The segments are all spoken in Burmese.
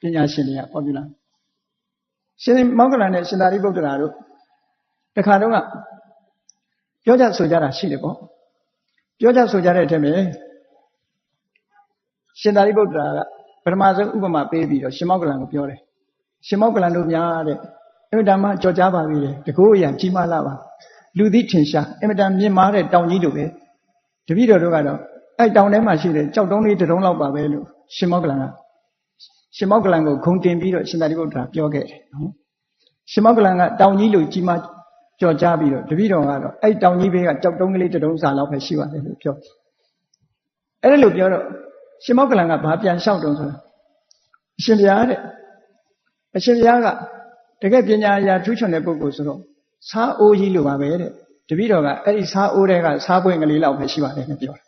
ပညာရှင်တွေကဟောပြလာရှင်မောက္ကလန်နဲ့ရှင်သာရိပုတ္တရာတို့တခါတော့ကပြောကြဆိုကြတာရှိတယ်ပေါ့ပြောကြဆိုကြတဲ့အထက်မှာရှင်သာရိပုတ္တရာကပထမဆုံးဥပမာပေးပြီးတော့ရှင်မောက္ကလန်ကိုပြောတယ်ရှင်မောက္ကလန်တို့များတဲ့အမြဲတမ်းကြော်ကြားပါပြီလေတကူအရာကြီးမားလာပါလူသိထင်ရှားအမြဲတမ်းမြင့်မားတဲ့တောင်ကြီးတို့ပဲတပည့်တော်တို့ကတော့အဲ့တောင်ထဲမှာရှိတဲ့ကြောက်တုံးလေးတုံးလောက်ပါပဲလို့ရှင်မောက္ကလန်က ရှင်မောက္ကလန်ကိုဂုံတင်ပြီးတော့ရှင်သာရိပုတ္တရာပြောခဲ့တယ်နော်ရှင်မောက္ကလန်ကတောင်ကြီးလိုကြီးမားကြော်ကြားပြီးတော့တပည့်တော်ကတော့အဲ့တောင်ကြီးဘေးကကြောက်တုံးကလေးတုံးစာလောက်ပဲရှိပါတယ်လို့ပြောအဲ့ဒါလို့ပြောတော့ရှင်မောက္ကလန်ကဘာပြန်လျှောက်တုံးဆိုတာအရှင်ဘုရားတဲ့အရှင်ဘုရားကတကယ်ပညာအရာထူးချွန်တဲ့ပုဂ္ဂိုလ်ဆိုတော့စားအိုးကြီးလိုပါပဲတဲ့တပည့်တော်ကအဲ့ဒီစားအိုးတွေကစားပွင့်ကလေးလောက်ပဲရှိပါတယ်နဲ့ပြောတယ်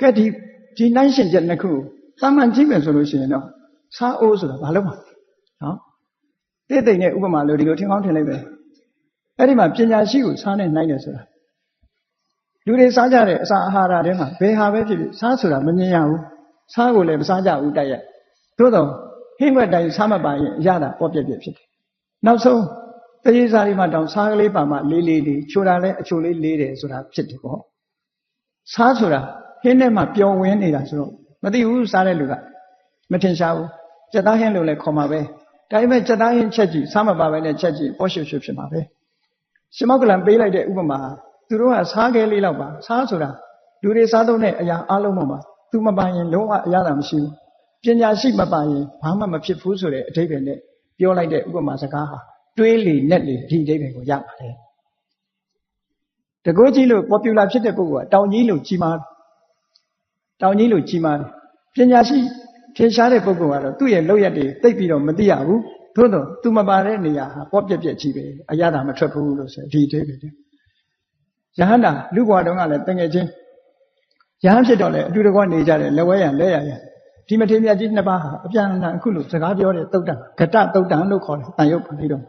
ကဲဒီဒီနိုင်ရှင်ချက်နှစ်ခုသာမန်ကြည့်မယ်ဆိုလို့ရှိရင်တော့ စားအိုးဆိုတာဘာလို့မနော်တိတ်တိတ်နဲ့ဥပမာလို့ဒီလိုထင်ကောင်းထင်လိုက်ပဲအဲ့ဒီမှာပညာရှိကိုစားနဲ့နိုင်တယ်ဆိုတာလူတွေစားကြတဲ့အစာအာဟာရတွေမှာဘယ်ဟာပဲဖြစ်ဖြစ်စားဆိုတာမမြင်ရဘူးစားကိုလည်းမစားကြဘူးတိုက်ရိုက်သို့တော့ဟင်းွက်တိုင်းစားမပါရင်ရတာပေါ့ပြက်ပြက်ဖြစ်တယ်နောက်ဆုံးတရေစာတွေမှာတောင်စားကလေးပါမှလေးလေးလေးချိုတာလည်းအချိုလေးလေးတယ်ဆိုတာဖြစ်တယ်ပေါ့စားဆိုတာဟင်းထဲမှာပျော်ဝင်နေတာဆိုတော့မသိဘူးစားတဲ့လူကမထင်ရှားဘူး စက်သားဟင်းလို့လည်းခေါ်မှာပဲဒါပေမဲ့စက်သားဟင်းချက်ကြည့်စားမပါပဲနဲ့ချက်ကြည့်ပေါ့ရှုပ်ရှုပ်ဖြစ်မှာပဲရှင်မောက်ကလန်ပေးလိုက်တဲ့ဥပမာသူတို့ကစားခဲလေးလောက်ပါစားဆိုတာလူတွေစားသုံးတဲ့အရာအလုံးမှာသူမပိုင်ရင်လုံးဝအရသာမရှိဘူးပညာရှိမပိုင်ရင်ဘာမှမဖြစ်ဘူးဆိုတဲ့အဓိပ္ပာယ်နဲ့ပြောလိုက်တဲ့ဥပမာစကားဟာတွေးလေနဲ့လေဒီအဓိပ္ပာယ်ကိုရပါတယ်တကိုးကြီးလို့ popular ဖြစ်တဲ့ပုဂ္ဂိုလ်ကတောင်ကြီးလို့ကြီးမားတောင်ကြီးလို့ကြီးမားတယ်ပညာရှိ ထင်ရှားတဲ့ပုဂ္ဂိုလ်ကတော့သူ့ရဲ့လောက်ရက်တွေသိပ်ပြီးတော့မသိရဘူးသို့တော့သူမပါတဲ့နေရာဟာပေါ့ပြက်ပြက်ကြီးပဲအရသာမထွက်ဘူးလို့ဆိုဒီအဓိပ္ပာယ်တွေယဟန္တာလူဘွားတုန်းကလည်းတငယ်ချင်းယဟန်ဖြစ်တော့လေအတူတကွနေကြတယ်လက်ဝဲရလက်ရရဒီမထေရမြတ်ကြီးနှစ်ပါးဟာအပြန်အလှန်အခုလိုစကားပြောတဲ့တုတ်တန်ဂတတုတ်တန်လို့ခေါ်တယ်တန်ရုပ်ပါဠိတော်